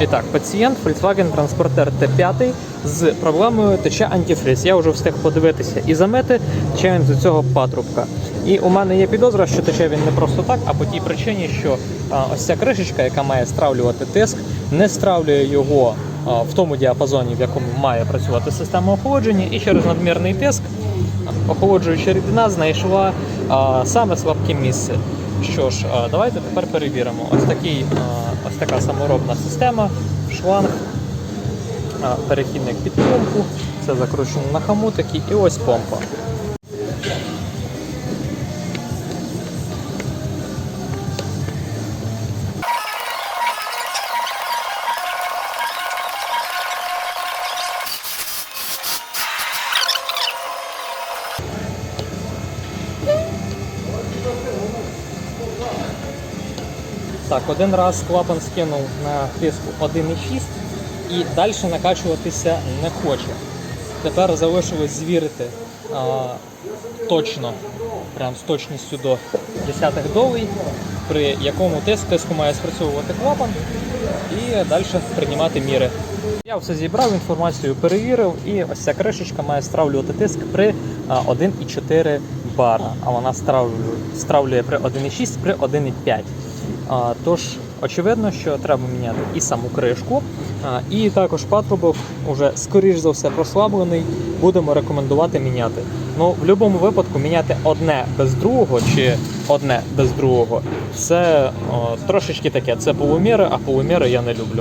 І так, пацієнт Volkswagen Transporter T5 з проблемою тече антифриз. Я вже встиг подивитися і замити, тече він з цього патрубка. І у мене є підозра, що тече він не просто так, а по тій причині, що ось ця кришечка, яка має стравлювати тиск, не стравлює його в тому діапазоні, в якому має працювати система охолодження, і через надмірний тиск охолоджуюча рідина знайшла саме слабке місце. Що ж, давайте тепер перевіримо. Ось такий, ось така саморобна система, шланг, перехідник під помпу, це закручено на хамутики і ось помпа. Так, один раз клапан скинув на тиску 1,6 і далі накачуватися не хоче. Тепер залишилось звірити а, точно, прям з точністю до десятих долей, при якому тиск, тиску має спрацьовувати клапан і далі приймати міри. Я все зібрав, інформацію перевірив, і ось ця кришечка має стравлювати тиск при 1,4 бара, а вона стравлює, стравлює при 1,6 при 1,5. Тож, очевидно, що треба міняти і саму кришку, і також патрубок уже скоріш за все прослаблений. Будемо рекомендувати міняти. Ну, в будь-якому випадку міняти одне без другого чи одне без другого це о, трошечки таке. Це полуміри, а полуміри я не люблю.